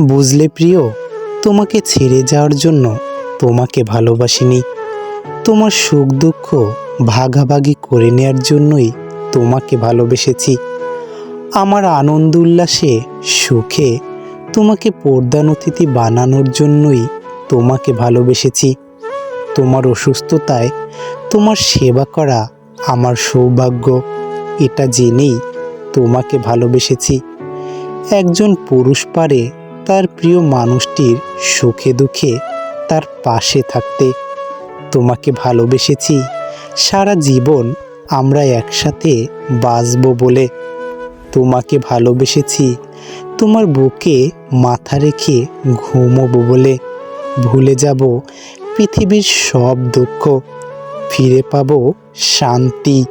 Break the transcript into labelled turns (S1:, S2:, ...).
S1: বুঝলে প্রিয়, তোমাকে ছেড়ে যাওয়ার জন্য তোমাকে ভালোবাসিনি। তোমার সুখ দুঃখ ভাগাভাগি করে নেওয়ার জন্যই তোমাকে ভালোবেসেছি। আমার আনন্দ উল্লাসে, সুখে তোমাকে পর্দান অতিথি বানানোর জন্যই তোমাকে ভালোবেসেছি। তোমার অসুস্থতায় তোমার সেবা করা আমার সৌভাগ্য। এটা জেনেই তোমাকে ভালোবেসেছি। একজন পুরুষ পারে তার প্রিয় মানুষটির সুখে দুঃখে তার পাশে থাকতে তোমাকে ভালোবেসেছি। সারা জীবন আমরা একসাথে বাঁচবো বলে তোমাকে ভালোবেসেছি। তোমার বুকে মাথা রেখে ঘুমোবো বলে ভুলে যাব। পৃথিবীর সব দুঃখ ফিরে পাবো শান্তি